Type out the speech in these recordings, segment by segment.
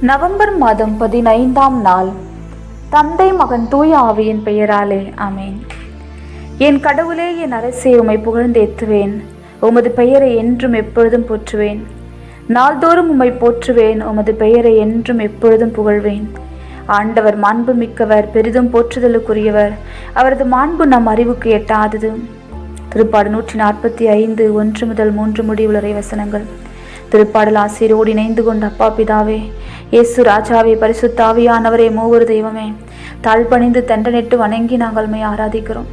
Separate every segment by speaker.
Speaker 1: November மாதம் பதினைந்தாம் நாள். தந்தை மகன் தூய ஆவியின் பெயராலே அமேன் என் கடவுளே என் அரசே உம்மை புகழ்ந்தேத்துவேன் உமது பெயரை என்றும் எப்பொழுதும் போற்றுவேன். நாள்தோறும் உம்மை போற்றுவேன் உமது பெயரை என்றும் எப்பொழுதும் புகழ்வேன். ஆண்டவர் மாண்பு மிக்கவர் பெரிதும் போற்றுதலுக்குரியவர். அவரது மாண்பு நம் அறிவுக்கு எட்டாதது. திருப்பாடு நூற்றி நாற்பத்தி ஐந்து ஒன்று முதல் மூன்று முடிவுளரை வசனங்கள். திருப்பாடல் ஆசிரியரோடு இணைந்து கொண்ட அப்பா பிதாவே இயேசு ராஜாவே பரிசுத்தாவியானவரே மூவர் தெய்வமே தாழ்பணிந்து தண்டனிட்டு வணங்கி நாங்கள் மை ஆராதிக்கிறோம்.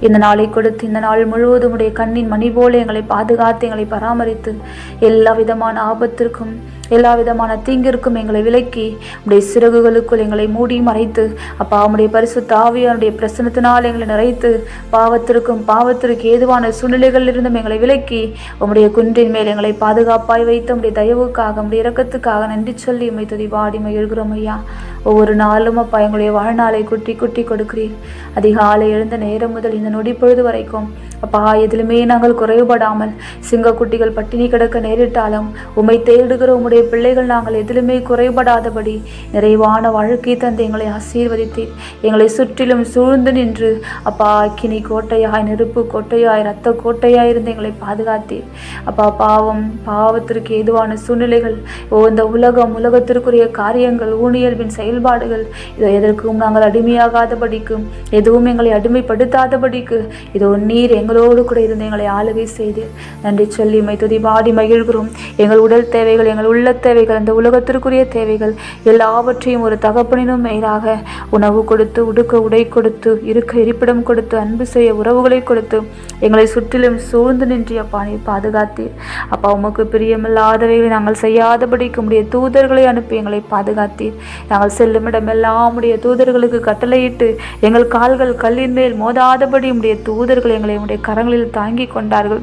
Speaker 1: இந்த நாளை கொடுத்து இந்த நாள் முழுவதும் உடைய கண்ணின் மணி போல எங்களை பாதுகாத்து எங்களை பராமரித்து எல்லா விதமான ஆபத்திற்கும் எல்லா விதமான தீங்கிற்கும் எங்களை விலக்கி உடைய சிறகுகளுக்குள் எங்களை மூடி மறைத்து அப்பா உம்முடைய பரிசு ஆவியானுடைய பிரசனத்தினால் எங்களை நிறைத்து பாவத்திற்கும் பாவத்திற்கு ஏதுவான சூழ்நிலைகளிலிருந்தும் எங்களை விலக்கி உம்முடைய குன்றின் மேல் எங்களை பாதுகாப்பாய் வைத்து உடைய தயவுக்காக உடைய இரக்கத்துக்காக நன்றி சொல்லி உம்மை துதி வாடிமை எழுகிறோம் ஐயா. ஒவ்வொரு நாளும் அப்பா எங்களுடைய வாழ்நாளை குட்டி குட்டி கொடுக்கிறீர். அதிகாலை எழுந்த நேரம் முதல் இந்த நொடி பொழுது வரைக்கும் அப்பா எதிலுமே நாங்கள் குறைவுபடாமல் சிங்கக்குட்டிகள் பட்டினி கிடக்க நேரிட்டாலும் உம்மை தேடுகிற உம்முடைய பிள்ளைகள் நாங்கள் எதிலுமே குறைபடாதபடி நிறைவான வாழ்க்கை தந்து எங்களை ஆசீர்வதித்தீர். எங்களை சுற்றிலும் சூழ்ந்து நின்று அப்பா அக்கினி கோட்டையாய் நெருப்பு கோட்டையாய் இரத்த கோட்டையாய் இருந்து எங்களை பாதுகாத்தீர். அப்பா பாவம் பாவத்திற்கு ஏதுவான சூழ்நிலைகள் ஓ இந்த உலகம் உலகத்திற்குரிய காரியங்கள் ஊனியல்வின் செயல்பாடுகள் இதோ எதற்கும் நாங்கள் அடிமையாகாதபடிக்கும் எதுவும் எங்களை அடிமைப்படுத்தாதபடிக்கு இதோ நீர் எங்களோடு கூட இருந்து எங்களை ஆளுகை செய்து நன்றி சொல்லி மை துதி பாடி மகிழ்கிறோம். எங்கள் உடல் தேவைகள் எங்கள் உள்ள தேவைகள் அந்த உலகத்திற்குரிய தேவைகள் எல்லாவற்றையும் ஒரு தகப்பனினும் மேலாக உணவு கொடுத்து உடுக்க உடை கொடுத்து இருக்க இருப்பிடம் கொடுத்து அன்பு செய்ய உறவுகளை கொடுத்து எங்களை சுற்றிலும் சூழ்ந்து நின்று அப்பா நீ பாதுகாத்தீர். அப்பா உமக்கு பிரியமில்லாதவைகளை நாங்கள் செய்யாதபடிக்கு உடைய தூதர்களை அனுப்பி எங்களை பாதுகாத்தீர். நாங்கள் செல்லும் இடமெல்லாம் உடைய தூதர்களுக்கு கட்டளையிட்டு எங்கள் கால்கள் கல்லின் மேல் மோதாதபடி உடைய தூதர்கள் எங்களை உடைய கரங்களில் தாங்கி கொண்டார்கள்.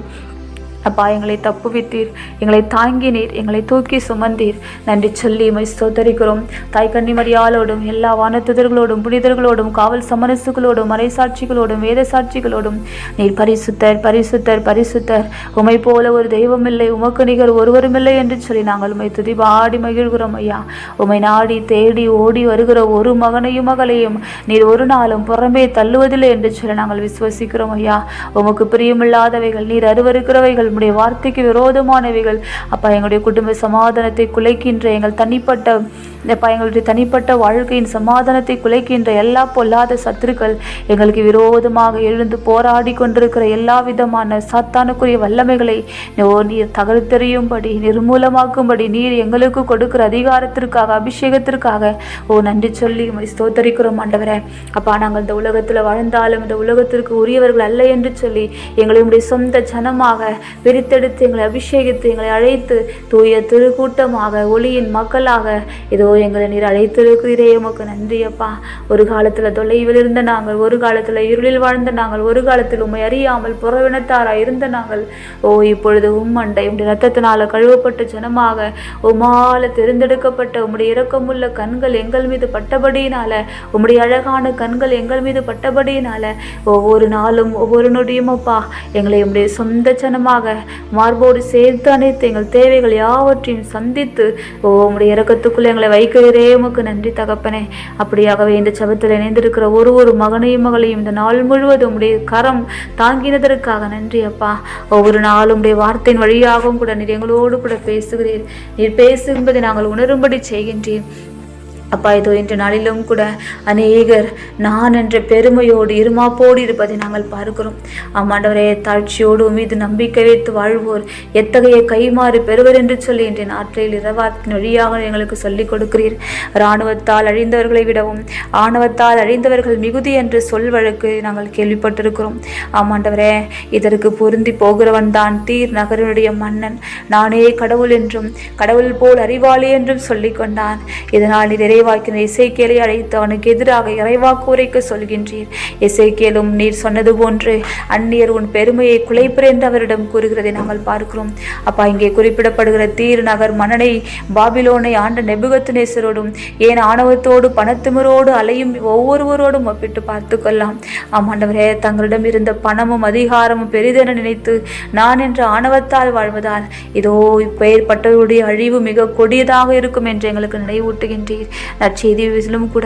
Speaker 1: அப்பா எங்களை தப்புவித்தீர். எங்களை தாங்கினீர். எங்களை தூக்கி சுமந்தீர். நன்றி சொல்லி மை சோதரிக்கிறோம் தாய் கன்னிமரியாலோடும் எல்லா வானத்துதர்களோடும் புனிதர்களோடும் காவல் சமரசுகளோடும் மறைசாட்சிகளோடும் வேத சாட்சிகளோடும் நீர் பரிசுத்தர் பரிசுத்தர் பரிசுத்தர். உமை போல ஒரு தெய்வமில்லை உமக்கு நிகர் ஒருவருமில்லை என்று சொல்லி நாங்கள் உமை துதி பாடி மகிழ்கிறோம் ஐயா. உமை நாடி தேடி ஓடி வருகிற ஒரு மகனையும் மகளையும் நீர் ஒரு நாளும் புறம்பே தள்ளுவதில்லை என்று சொல்லி நாங்கள் விசுவசிக்கிறோம் ஐயா. உமக்கு பிரியமில்லாதவைகள் நீர் அருவருக்கிறவைகள் உம்முடைய வார்த்தைக்கு விரோதமானவைகள். அப்பா எங்களுடைய குடும்ப சமாதானத்தை குலைக்கின்ற எங்கள் தனிப்பட்ட இந்தப்பா எங்களுடைய தனிப்பட்ட வாழ்க்கையின் சமாதானத்தை குலைக்கின்ற எல்லா பொல்லாத சத்துருக்கள் எங்களுக்கு விரோதமாக எழுந்து போராடி கொண்டிருக்கிற எல்லா விதமான சாத்தானுக்குரிய வல்லமைகளை ஓ நீர் தகர்த்தெறியும்படி நிர்மூலமாக்கும்படி நீர் எங்களுக்கு கொடுக்கிற அதிகாரத்திற்காக அபிஷேகத்திற்காக. ஓ நன்றி சொல்லி உமை ஸ்தோத்தரிக்கிறோம் ஆண்டவரே. அப்பா நாங்கள் இந்த உலகத்தில் வாழ்ந்தாலும் இந்த உலகத்திற்கு உரியவர்கள் அல்ல என்று சொல்லி எங்களை சொந்த ஜனமாக பிரித்தெடுத்து எங்களை அபிஷேகித்து எங்களை அழைத்து தூய திருக்கூட்டமாக ஒளியின் மக்களாக இதோ எங்களை நீர் அழைத்திருக்கிறீரே. உமக்கு நன்றி அப்பா. ஒரு காலத்தில் தொலைவில் இருந்த நாங்கள் ஒரு காலத்தில் இருளில் வாழ்ந்த நாங்கள் ஒரு காலத்தில் உம்மை அறியாமல் புறவினத்தாராய் இருந்த நாங்கள். ஓ இப்பொழுது உம்மண்டை உடைய ரத்தத்தினால கழுவப்பட்ட ஜனமாக உமால தேர்ந்தெடுக்கப்பட்ட உம்முடைய இரக்கமுள்ள கண்கள் எங்கள் மீது பட்டபடியினால உம்முடைய அழகான கண்கள் எங்கள் மீது பட்டபடியினால ஒவ்வொரு நாளும் ஒவ்வொரு நொடியும் அப்பா எங்களை உம்முடைய சொந்த ஜனமாக மார்போடு சேர்த்து அனைத்து எங்கள் தேவைகள் யாவற்றையும் சந்தித்து ஓ உம்முடைய இறக்கத்துக்குள்ளே எங்களை வைக்கிறதே உமக்கு நன்றி தகப்பனே. அப்படியாகவே இந்த சபத்தில் இணைந்திருக்கிற ஒரு ஒரு மகனையும் மகளையும் இந்த நாள் முழுவதும் உடைய கரம் தாங்கினதற்காக நன்றி அப்பா. ஒவ்வொரு நாளும் உடைய வார்த்தையின் வழியாகவும் கூட நீர் எங்களோடு கூட பேசுகிறீர். நீர் பேசும்பதை நாங்கள் உணரும்படி செய்கின்றீர் அப்பா இதோ இன்று நாளிலும் கூட அநேகர் நான் என்ற பெருமையோடு இருமாப்போடு இருப்பதை நாங்கள் பார்க்கிறோம். ஆமாண்டவரே தாழ்ச்சியோடு மீது நம்பிக்கை வைத்து வாழ்வோர் எத்தகைய கைமாறு பெறுவர் என்று சொல்லி இன்றைய நாட்களில் இரவாத்தின் வழியாக எங்களுக்கு சொல்லிக் கொடுக்கிறீர். இராணுவத்தால் அழிந்தவர்களை விடவும் ஆணவத்தால் அழிந்தவர்கள் மிகுதி என்று சொல் வழக்கு நாங்கள் கேள்விப்பட்டிருக்கிறோம். ஆமாண்டவரே இதற்கு பொருந்தி போகிறவன் தான் தீர் நகரனுடைய மன்னன். நானே கடவுள் என்றும் கடவுள் போல் அறிவாளி என்றும் சொல்லிக்கொண்டான் இதனால் நீர் இறைவாக்கின இசைக்கேலை அழைத்து அவனுக்கு எதிராக இறைவாக்கு உரைக்க சொல்கின்றீர். இசைக்கேலும் நீர் சொன்னது போன்று அந்நியர் உன் பெருமையை குலைப்பர் என்று அவரிடம் கூறுகிறதை நாங்கள் பார்க்கிறோம். அப்பா இங்கே குறிப்பிடப்படுகிற தீர் நகர் மன்னனை பாபிலோனை ஆண்ட நெபுகத்துனேசரோடும் ஏன் ஆணவத்தோடு பணத்திமிரோடு அலையும் ஒவ்வொருவரோடும் ஒப்பிட்டு பார்த்து கொள்ளலாம். ஆமாண்டவரே தங்களிடம் இருந்த பணமும் அதிகாரமும் பெரிதென நினைத்து நான் என்ற ஆணவத்தால் வாழ்வதால் இதோ இப்பெயர்பட்டவருடைய அழிவு மிக கொடியதாக இருக்கும் என்று எங்களுக்கு நினைவூட்டுகின்றீர். நற்செய்தியிலும் கூட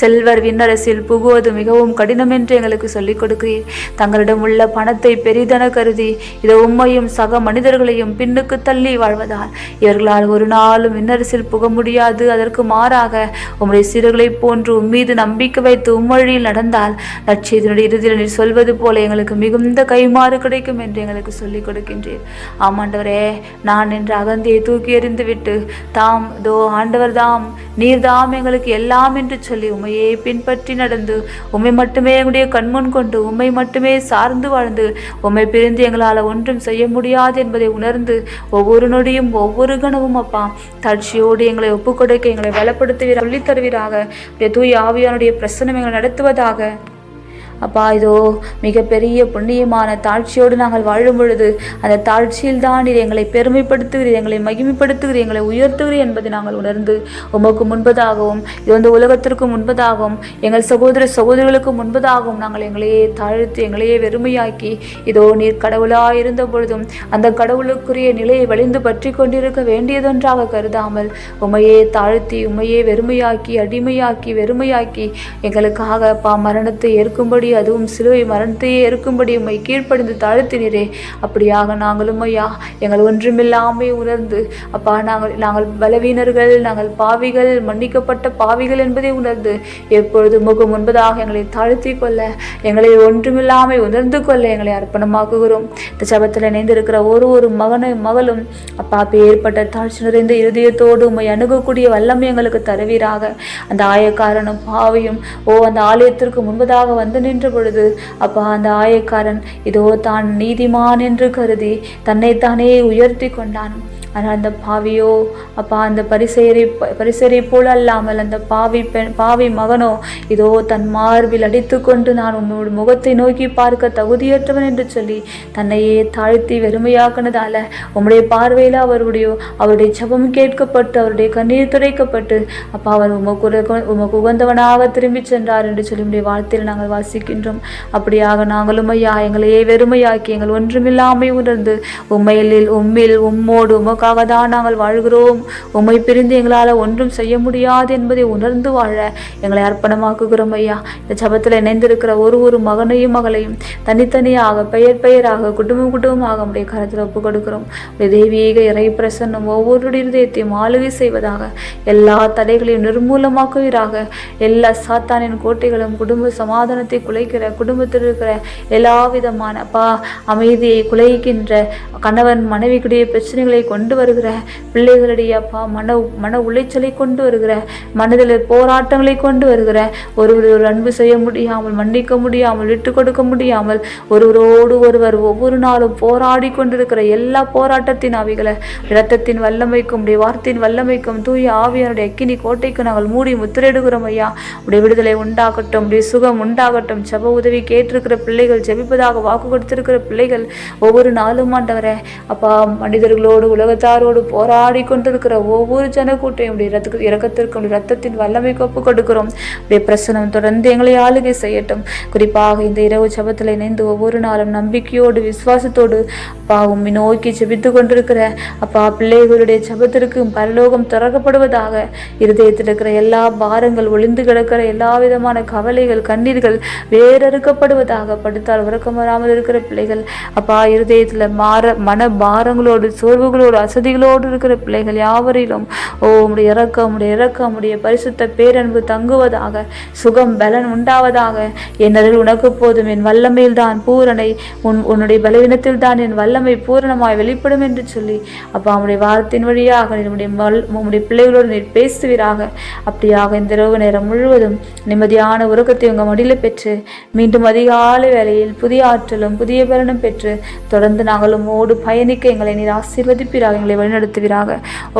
Speaker 1: செல்வர் விண்ணரசில் புகுவது மிகவும் கடினம் என்று எங்களுக்கு சொல்லிக் கொடுக்கிறீர். தங்களிடம் உள்ள பணத்தை பெரிதென கருதி இதோ உம்மையும் சக மனிதர்களையும் பின்னுக்கு தள்ளி வாழ்வதால் இவர்களால் ஒரு நாளும் விண்ணரசில் புக முடியாது. அதற்கு மாறாக உம்முடைய சிறுகளைப் போன்று உம்மீது நம்பிக்கை வைத்து உம்மொழியில் நடந்தால் நற்செய்தியினுடைய இறுதியில் நீர் சொல்வது போல எங்களுக்கு மிகுந்த கைமாறு கிடைக்கும் என்று எங்களுக்கு சொல்லிக் கொடுக்கின்றீர். ஆமாண்டவரே நான் என்ற அகந்தியை தூக்கி எறிந்து விட்டு தாம் தோ ஆண்டவர் தாம் நீர் தாம் எங்களுக்கு எல்லாம் என்று சொல்லி உமையே பின்பற்றி நடந்து உமை மட்டுமே எங்களுடைய கண்முன் கொண்டு உம்மை மட்டுமே சார்ந்து வாழ்ந்து உம்மை பிரிந்து எங்களால் ஒன்றும் செய்ய முடியாது என்பதை உணர்ந்து ஒவ்வொரு நொடியும் ஒவ்வொரு கணமும் அப்பா தாட்சியோடு எங்களை ஒப்புக்கொடுக்க எங்களை பலப்படுத்துவீர் சொல்லித் தருவீராக தூய் ஆவியானுடைய பிரசனம் எங்களை நடத்துவதாக. அப்பா இதோ மிகப்பெரிய புண்ணியமான தாழ்ச்சியோடு நாங்கள் வாழும் பொழுது அந்த தாழ்ச்சியில் தான் நீர் எங்களை பெருமைப்படுத்துகிறீர் எங்களை மகிமைப்படுத்துகிறீர் எங்களை உயர்த்துகிறீர் என்பதை நாங்கள் உணர்ந்து உமக்கு முன்பதாகவும் இது வந்து உலகத்திற்கு முன்பதாகவும் எங்கள் சகோதர சகோதரிகளுக்கு முன்பதாகவும் நாங்கள் எங்களையே தாழ்த்து எங்களையே வெறுமையாக்கி இதோ நீர் கடவுளாக இருந்த பொழுதும் அந்த கடவுளுக்குரிய நிலையை வலிந்து பற்றி கொண்டிருக்க வேண்டியதொன்றாக கருதாமல் உமையே தாழ்த்தி உமையே வெறுமையாக்கி அடிமையாக்கி வெறுமையாக்கி எங்களுக்காக பா மரணத்தை ஏற்கும்படி அதுவும் சிலுவை மரணத்தையே இருக்கும்படி உம்மை கீழ்ப்படிந்து தாழ்த்தினீரே. அப்படியாக நாங்களும் ஐயா எங்கள் ஒன்றுமில்லாமை உணர்ந்து அப்பா நாங்கள் நாங்கள் பலவீனர்கள் நாங்கள் பாவிகள் மன்னிக்கப்பட்ட பாவிகள் என்பதை உணர்ந்து எப்பொழுது முகம் முன்பதாக எங்களை தாழ்த்தி கொள்ள எங்களை ஒன்றுமில்லாமை உணர்ந்து கொள்ள எங்களை அர்ப்பணமாக்குகிறோம். இந்த சபத்தில் இணைந்திருக்கிற ஒரு ஒரு மகனும் மகளும் அப்பா ஏற்பட்ட தாழ்ச்சி நிறைந்த இருதயத்தோடு உம்மை அணுகக்கூடிய வல்லமை எங்களுக்கு தருவீராக. அந்த ஆயக்காரனும் பாவியும் ஓ அந்த ஆலயத்திற்கு முன்பதாக வந்து நின்று பொழுது அப்பா அந்த ஆயக்காரன் இதோ தான் நீதிமான் என்று கருதி தன்னைத்தானே உயர்த்தி கொண்டான். ஆனால் அந்த பாவியோ அப்பா அந்த பரிசெயரை பரிசேரை போல அல்லாமல் அந்த பாவி பெண் பாவி மகனோ இதோ தன் மார்பில் அடித்துக்கொண்டு நான் உன்னோட முகத்தை நோக்கி பார்க்க தகுதியற்றவன் என்று சொல்லி தன்னையே தாழ்த்தி வெறுமையாக்குனதால உம்முடைய பார்வையில் அவருடைய அவருடைய ஜபம் கேட்கப்பட்டு அவருடைய கண்ணீர் துடைக்கப்பட்டு அப்பா அவர் உமக்கு உமக்கு உகந்தவனாக திரும்பி சென்றார் என்று சொல்லி உடைய வார்த்தையில் நாங்கள் வாசிக்கின்றோம். அப்படியாக நாங்களும் ஐயா எங்களையே வெறுமையாக்கி எங்கள் ஒன்றுமில்லாமை உணர்ந்து உண்மையில் உம்மில் உம்மோடு உமக்காக தான் நாங்கள் வாழ்கிறோம். உம்மை பிரிந்து எங்களால் ஒன்றும் செய்ய முடியாது என்பதை உணர்ந்து வாழ எங்களை அர்ப்பணமாக்குகிறோம் ஐயா. இந்த சபத்தில் இணைந்திருக்கிற ஒரு ஒரு மகனையும் மகளையும் தனித்தனியாக பெயர் பெயராக குடும்பம் குடும்பமாக நம்முடைய கருத்தில் ஒப்புக் கொடுக்கிறோம் உடைய தெய்வீக இறை பிரசன்னம் ஒவ்வொருடைய இதயத்தையும் ஆளுகை செய்வதாக எல்லா தடைகளையும் நிர்மூலமாக்குவீராக எல்லா சாத்தானின் கோட்டைகளும் குடும்ப சமாதானத்தை குலைக்கிற குடும்பத்தில் இருக்கிற எல்லா விதமான பா அமைதியை குலைக்கின்ற கணவன் மனைவிக்குடைய பிரச்சனைகளை கொண்டு வருகிற பிள்ளைகளுடைய அப்பா மன மன உளைச்சலை கொண்டு வருகிற மனதில் போராட்டங்களை கொண்டு வருகிற ஒருவர் ஒரு அன்பு செய்ய முடியாமல் மன்னிக்க முடியாமல் விட்டு கொடுக்க முடியாமல் ஒருவரோடு ஒருவர் ஒவ்வொரு நாளும் போராடி கொண்டிருக்கிற எல்லா போராட்டத்தின் ஆவிகளை இரத்தத்தின் வல்லமைக்கும் உடைய வார்த்தையின் வல்லமைக்கும் தூய ஆவியனுடைய அக்கினி கோட்டைக்கு நாங்கள் மூடி முத்திரையிடுகிறோம் ஐயா. உடைய விடுதலை உண்டாகட்டும் உடைய சுகம் உண்டாகட்டும். செப உதவி கேட்டிருக்கிற பிள்ளைகள் ஜெபிப்பதாக வாக்கு கொடுத்திருக்கிற பிள்ளைகள் ஒவ்வொரு நாளும் ஆண்டவரே அப்பா மனிதர்களோடு உலக உலகத்தாரோடு போராடி கொண்டிருக்கிற ஒவ்வொரு ஜனக்கூட்டையும் உடைய இரத்துக்கு இறக்கத்திற்கும் உடைய ரத்தத்தின் வல்லமைக்கு ஒப்பு கொடுக்கிறோம். உடைய பிரசனம் தொடர்ந்து எங்களை ஆளுகை செய்யட்டும். குறிப்பாக இந்த இரவு ஜெபத்தில் இணைந்து ஒவ்வொரு நாளும் நம்பிக்கையோடு விசுவாசத்தோடு அப்பா நோக்கி ஜெபித்து கொண்டிருக்கிற அப்பா பிள்ளைகளுடைய ஜெபத்திற்கு பரலோகம் திறக்கப்படுவதாக இருதயத்தில் இருக்கிற எல்லா பாரங்கள் ஒளிந்து கிடக்கிற எல்லா விதமான கவலைகள் கண்ணீர்கள் வேறறுக்கப்படுவதாக படுத்தால் உறக்கம் வராமல் இருக்கிற பிள்ளைகள் அப்பா இருதயத்தில் மாற மன பாரங்களோடு சோர்வுகளோடு வசதிகளோடு இருக்கிற பிள்ளைகள் யாவரிலும் ஓ உடைய இறக்கம் உடைய இறக்கம் உடைய பரிசுத்த பேரன்பு தங்குவதாக சுகம் பலன் உண்டாவதாக என்னதில் உனக்கு போதும் என் வல்லமையில் தான் பூரணை உன் உன்னுடைய பலவீனத்தில் தான் என் வல்லமை பூரணமாய் வெளிப்படும் என்று சொல்லி அப்பா அவனுடைய வார்த்தையின் வழியாக நம்முடைய மல் உம்முடைய பிள்ளைகளோடு நீர் பேசுவீராக. அப்படியாக இந்த இரவு நேரம் முழுவதும் நிம்மதியான உறக்கத்தை உங்கள் மடியில் பெற்று மீண்டும் அதிகாலை வேளையில் புதிய ஆற்றலும் புதிய பலனும் பெற்று தொடர்ந்து நாங்கள் உம்மோடு பயணிக்க எங்களை நீர் ஆசீர்வதிப்பீராக. காரியங்களை வழிநடத்துவீராக.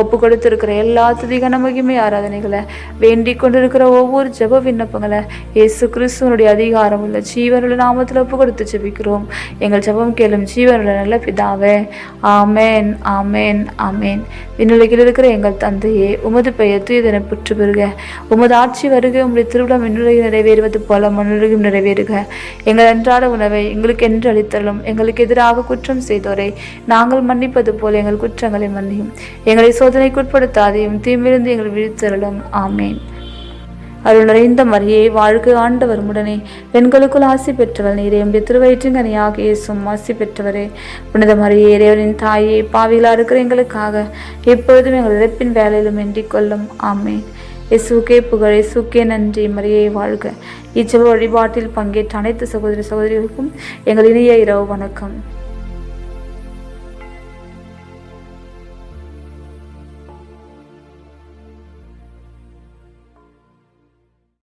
Speaker 1: ஒப்பு கொடுத்திருக்கிற எல்லா துதிக மகிமை ஆராதனைகளை வேண்டிக் கொண்டிருக்கிற ஒவ்வொரு ஜெப விண்ணப்பங்களை இயேசு கிறிஸ்துவனுடைய அதிகாரம் உள்ள ஜீவனுள்ள நாமத்தில் ஒப்பு கொடுத்து ஜெபிக்கிறோம். எங்கள் ஜெபம் கேளும் ஜீவனுள்ள நல்ல பிதாவே. ஆமேன் ஆமேன் ஆமேன். விண்ணுலகில் இருக்கிற எங்கள் தந்தையே உமது பெயர் தூயதென புற்று பெறுக உமது ஆட்சி வருக உங்களுடைய திருவிழா விண்ணுலகில் நிறைவேறுவது போல மண்ணுலகில் நிறைவேறுக. எங்கள் அன்றாட உணவை எங்களுக்கு என்று அளித்தலும் எங்களுக்கு எதிராக குற்றம் செய்தோரை நாங்கள் மன்னிப்பது போல எங்கள் குற்றம் குற்றங்களை மன்னியும் எங்களை சோதனைக்குட்படுத்தாதையும் தீமிருந்து எங்கள் விழித்தருளும். ஆமேன். அருள் நிறைந்த மரியே வாழ்க ஆண்டவர் உடனே பெண்களுக்குள் ஆசி பெற்றவள் நீரே. எம்பி திருவயிற்றுங்கனியாக இயேசும் ஆசி பெற்றவரே. புனித மரியே இறைவனின் தாயே பாவிகளா இருக்கிற எங்களுக்காக எப்பொழுதும் எங்கள் இறப்பின் வேலையிலும் எண்ணிக் கொள்ளும். ஆமேன். இயேசுக்கே புகழ் இசுக்கே நன்றி. மரியே வாழ்க. இச்சவ வழிபாட்டில் பங்கேற்ற அனைத்து சகோதரி சகோதரிகளுக்கும் எங்கள் இனிய இரவு வணக்கம்.